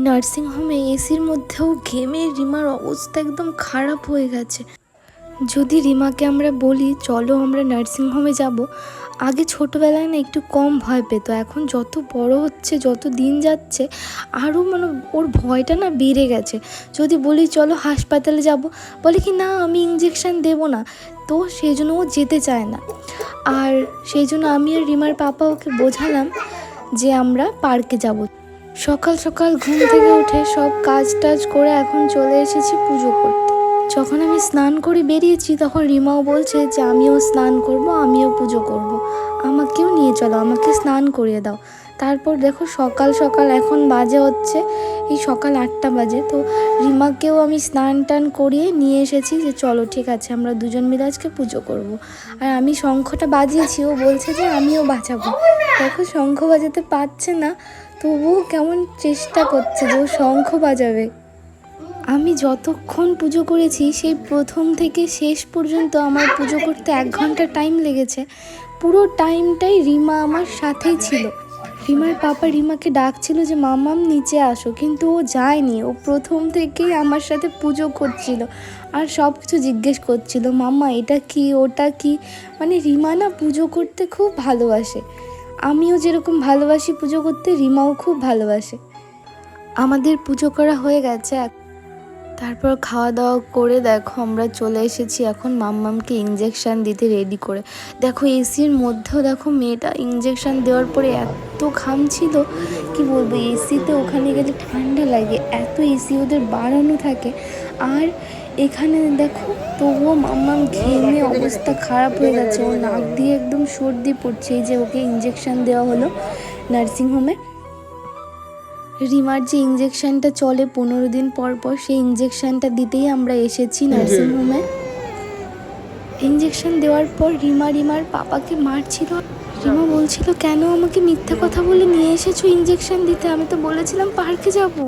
নার্সিংহোমে এসির মধ্যেও ঘেমে রিমার অবস্থা একদম খারাপ হয়ে গেছে। যদি রিমাকে আমরা বলি, চলো আমরা নার্সিংহোমে যাব। আগে ছোটোবেলায় না একটু কম ভয় পেত। এখন যত বড় হচ্ছে, যত দিন যাচ্ছে, আরও মানে ওর ভয়টা না বেড়ে গেছে। যদি বলি, চলো হাসপাতালে যাব, বলে কি, না, আমি ইঞ্জেকশান দেবো না। তো সেই জন্য ও যেতে চায় না। আর সেই জন্য আমি আর রিমার পাপা ওকে বোঝালাম যে আমরা পার্কে যাব। সকাল সকাল ঘুম থেকে উঠে সব কাজ টাজ করে এখন চলে এসেছি পুজো করতে যখন আমি স্নান করে বেরিয়েছি তখন রিমাও বলছে যে, আমিও স্নান করব, আমিও পুজো করব। আমাকেও নিয়ে চলো, আমাকে স্নান করিয়ে দাও তারপর দেখো সকাল সকাল এখন বাজে হচ্ছে, এই সকাল আটটা বাজে তো রিমাকেও আমি স্নান টান করিয়ে নিয়ে এসেছি যে, চলো, ঠিক আছে, আমরা দুজন মিলে আজকে পুজো করব। আর আমি শঙ্খটা বাজিয়েছি, ও বলছে যে, আমিও বাঁচাবো দেখো শঙ্খ বাজাতে পারছে না, তবুও কেমন চেষ্টা করছে যে ও শঙ্খ বাজাবে। আমি যতক্ষণ পুজো করেছি, সেই প্রথম থেকে শেষ পর্যন্ত আমার পুজো করতে এক ঘণ্টা টাইম লেগেছে। পুরো টাইমটাই রিমা আমার সাথেই ছিল। রিমার পাপা রিমাকে ডাকছিল যে, মামাম, নিচে আসো। কিন্তু ও যায়নি। ও প্রথম থেকেই আমার সাথে পুজো করছিল আর সব কিছু জিজ্ঞেস করছিল মাম্মা এটা কি? ওটা কি? মানে রিমা না পুজো করতে খুব ভালোবাসে। আমিও যেরকম ভালোবাসি পুজো করতে, রিমাও খুব ভালোবাসে। আমাদের পুজো করা হয়ে গেছে তারপর খাওয়া দাওয়া করে দেখো আমরা চলে এসেছি এখন মাম্মামকে ইঞ্জেকশান দিতে রেডি করে। দেখো এসির মধ্যেও দেখো মেয়েটা ইঞ্জেকশান দেওয়ার পরে এত ঘামছিল কি বলব, এসিতে ওখানে গেলে ঠান্ডা লাগে, এত এসি ওদের বাড়ানো থাকে। আর এখানে দেখো তবুও মাম্মাম ঘেমে অবস্থা খারাপ হয়ে গেছে। ওর নাক দিয়ে একদম সর্দি পড়ছে। এই যে ওকে ইঞ্জেকশান দেওয়া হলো নার্সিংহোমে রিমার যে ইঞ্জেকশনটা চলে পনেরো দিন পর পর সেই ইঞ্জেকশনটা দিতেই আমরা এসেছি নার্সিংহোমে ইঞ্জেকশন দেওয়ার পর রিমা রিমার পাপাকে মারছিল। রিমা বলছিল কেন আমাকে মিথ্যা কথা বলে নিয়ে এসেছ ইঞ্জেকশন দিতে? আমি তো বলেছিলাম পার্কে যাব।